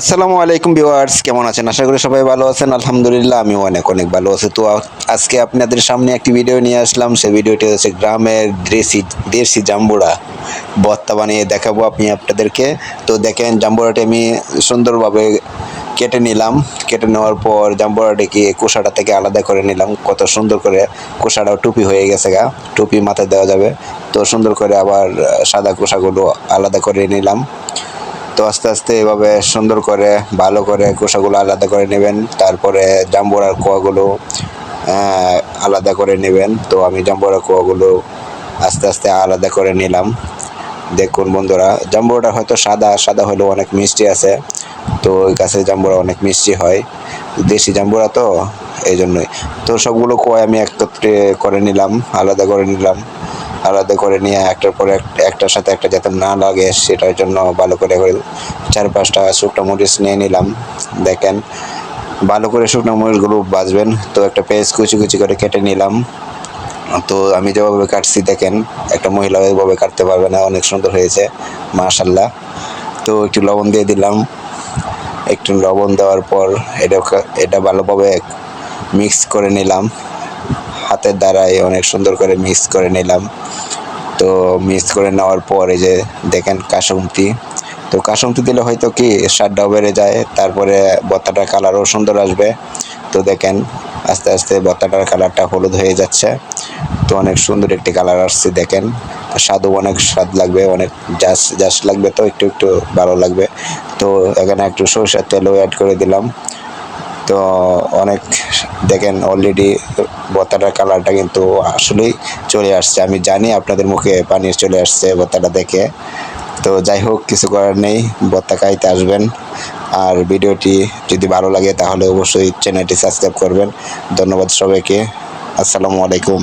আসসালামু আলাইকুম ভিউয়ার্স, কেমন আছেন? আশা করি সবাই ভালো আছেন। আলহামদুলিল্লাহ, আমিও অনেক অনেক ভালো আছি। তো আজকে আপনাদের সামনে একটি ভিডিও নিয়ে আসলাম। সেই ভিডিওটি হচ্ছে গ্রামের দেশি দেশি জাম্বুরা ভর্তা বানিয়ে দেখাবো আপনি আপনাদেরকে। তো দেখেন জাম্বুরাটি আমি সুন্দরভাবে কেটে নিলাম। কেটে নেওয়ার পর জাম্বুরাটিকে কোষাটা থেকে আলাদা করে নিলাম। কত সুন্দর করে কোষাটাও টুপি হয়ে গেছে গা। টুপি মাথায় দেওয়া যাবে। তো সুন্দর করে আবার সাদা কোষাগুলো আলাদা করে নিলাম। তো আস্তে আস্তে এভাবে সুন্দর করে, ভালো করে কোষাগুলো আলাদা করে নেবেন। তারপরে জাম্বুরার কোয়াগুলো আলাদা করে নেবেন। তো আমি জাম্বুরার কোয়াগুলো আস্তে আস্তে আলাদা করে নিলাম। দেখুন বন্ধুরা, জাম্বুরাটা হয়তো সাদা সাদা হলেও অনেক মিষ্টি আছে। তো ওই গাছের জাম্বুরা অনেক মিষ্টি হয়। দেশি জাম্বুরা তো এই জন্যই তো সবগুলো কোয়া আমি একত্রে করে নিলাম, আলাদা করে নিলাম। আলাদা করে নিয়ে একটার পর এক- একটার সাথে একটা যাতে না লাগে, সেটার জন্য ভালো করে করে চার পাঁচটা শুকনো মরিচ নিয়ে নিলাম। দেখেন, ভালো করে শুকনো মরিচগুলো বাজবেন তো একটা পেঁয়াজ কুচি কুচি করে কেটে নিলাম। তো আমি যেভাবে কাটছি, দেখেন, একটা মহিলা ওইভাবে কাটতে পারবে না, অনেক সুন্দর হয়েছে মাশাল্লাহ তো একটু লবণ দিয়ে দিলাম। একটু লবণ দেওয়ার পর এটা এটা ভালোভাবে মিক্স করে নিলাম। হাতের দ্বারাই অনেক সুন্দর করে মিক্স করে নিলাম। তো মিক্স করে নেওয়ার পর যে দেখেন কাসুমতি তো কাসুমতি দিলে হয়তো কি স্বাদটাও বেড়ে যায়, তারপরে ভর্তাটার কালারও সুন্দর আসবে। তো দেখেন আস্তে আস্তে ভর্তাটার কালারটা হলুদ হয়ে যাচ্ছে। তো অনেক সুন্দর একটি কালার আসছে, দেখেন। স্বাদও অনেক স্বাদ লাগবে, অনেক জাস জাস লাগবে তো, একটু একটু ভালো লাগবে। তো এখানে একটু সরষের তেলও অ্যাড করে দিলাম। তো অনেক দেখেন অলরেডি ভর্তাটার কালারটা কিন্তু আসলেই চলে আসছে। আমি জানি আপনাদের মুখে পানি চলে আসছে ভর্তাটা দেখে। তো যাই হোক, কিছু করার নেই ভর্তা খাইতে আসবেন। আর ভিডিওটি যদি ভালো লাগে তাহলে অবশ্যই চ্যানেলটি সাবস্ক্রাইব করবেন। ধন্যবাদ সবাইকে। আসসালামু আলাইকুম।